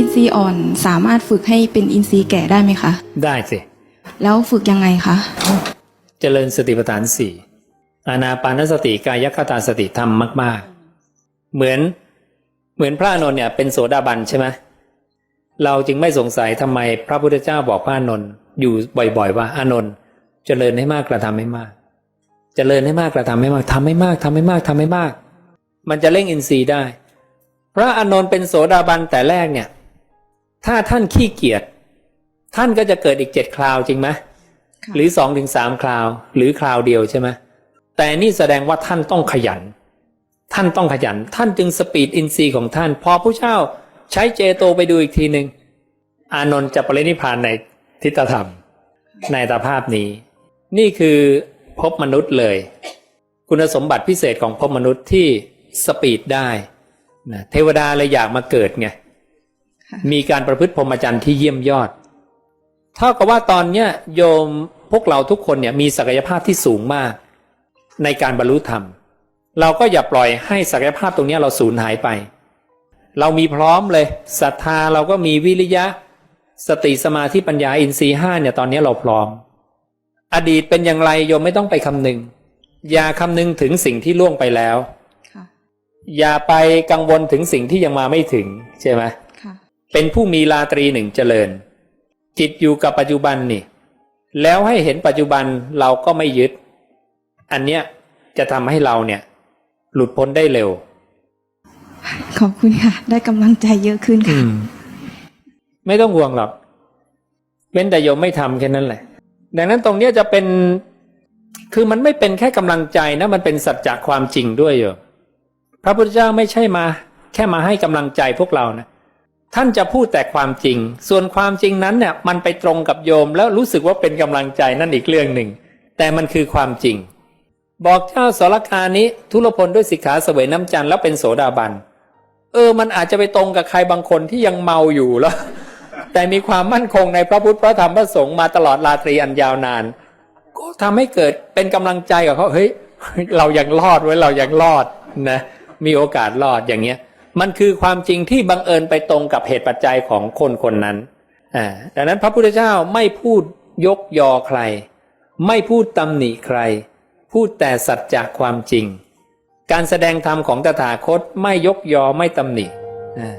อินทรีย์อ่อนสามารถฝึกให้เป็นอินทรีย์แก่ได้ไหมคะ ได้สิ แล้วฝึกยังไงคะ เจริญสติปัฏฐานสี่อานาปานสติกายคตาสติทำมาก ๆ เหมือนเหมือนพระอานนท์เนี่ยเป็นโสดาบันใช่ไหมเราจึงไม่สงสัยทำไมพระพุทธเจ้าบอกพระอานนท์อยู่บ่อยๆ ว่าอานนท์เจริญให้มากกระทำให้มาก เจริญให้มากกระทำให้มากทำให้มากทำให้มากทำให้มาก มันจะเร่งอินทรีย์ได้ พระอานนท์เป็นโสดาบันแต่แรกเนี่ย ถ้าท่านขี้เกียจท่านก็จะเกิดอีกเจ็ดคราวจริงไหมค่ะหรือสองถึงสามคราว หรือคราวเดียวใช่ไหมแต่นี่แสดงว่าท่านต้องขยัน ท่านต้องขยัน ท่านจึงสปีดอินทรีย์ของท่าน พอผู้เจ้าใช้เจโตไปดูอีกทีหนึ่งอานนท์จะปรินิพพานในทิฏฐธรรม ในตาภาพนี้ นี่คือพบมนุษย์เลย คุณสมบัติพิเศษของพบมนุษย์ที่สปีดได้นะเทวดาเลยอยากมาเกิดไงค่ะ มีการประพฤติพรหมจรรย์ที่เยี่ยมยอด เท่ากับว่าตอนเนี้ยโยมพวกเราทุกคนเนี่ยมีศักยภาพที่สูงมาก ในการบรรลุธรรม เราก็อย่าปล่อยให้ศักยภาพตรงเนี้ยเราสูญหายไป เรามีพร้อมเลยศรัทธาเราก็มีวิริยะ สติสมาธิปัญญาอินทรีย์ห้าเนี่ยตอนนี้เราพร้อม อดีตเป็นอย่างไรโยมไม่ต้องไปคำนึง อย่าคำนึงถึงสิ่งที่ล่วงไปแล้วค่ะอย่าไปกังวลถึงสิ่งที่ยังมาไม่ถึงใช่ไหมค่ะ เป็นผู้มีลาตรีหนึ่งเจริญ จิตอยู่กับปัจจุบันนี่ แล้วให้เห็นปัจจุบันเราก็ไม่ยึด อันเนี้ยจะทำให้เราเนี่ย หลุดพ้นได้เร็ว ขอบคุณค่ะ ได้กำลังใจเยอะขึ้นค่ะ ไม่ต้องห่วงหรอกเว้นแต่โยมไม่ทำแค่นั้นแหละ ดังนั้นตรงเนี้ยจะเป็น คือมันไม่เป็นแค่กำลังใจนะ มันเป็นสัจจะความจริงด้วยโยมพระพุทธเจ้าไม่ใช่มา แค่มาให้กำลังใจพวกเรานะ ท่านจะพูดแต่ความจริง ส่วนความจริงนั้นเนี่ยมันไปตรงกับโยมแล้วรู้สึกว่าเป็นกำลังใจนั่นอีกเรื่องหนึ่ง แต่มันคือความจริง บอกเจ้าสรคานี้ทุรพลด้วยสิกขาเสวยน้ำจันทร์แล้วเป็นโสดาบัน เออ มันอาจจะไปตรงกับใครบางคนที่ยังเมาอยู่แล้ว แต่มีความมั่นคงในพระพุทธพระธรรมพระสงฆ์มาตลอดราตรีอันยาวนาน ก็ทำให้เกิดเป็นกำลังใจกับเขาเฮ้ยเรายังรอดไว้เรายังรอดนะมีโอกาสรอดอย่างเงี้ย มันคือความจริงที่บังเอิญไปตรงกับเหตุปัจจัยของคนคนนั้นอ่าดังนั้นพระพุทธเจ้าไม่พูดยกยอใคร ไม่พูดตำหนิใคร พูดแต่สัจจะความจริง การแสดงธรรมของตถาคตไม่ยกยอไม่ตำหนิอ่า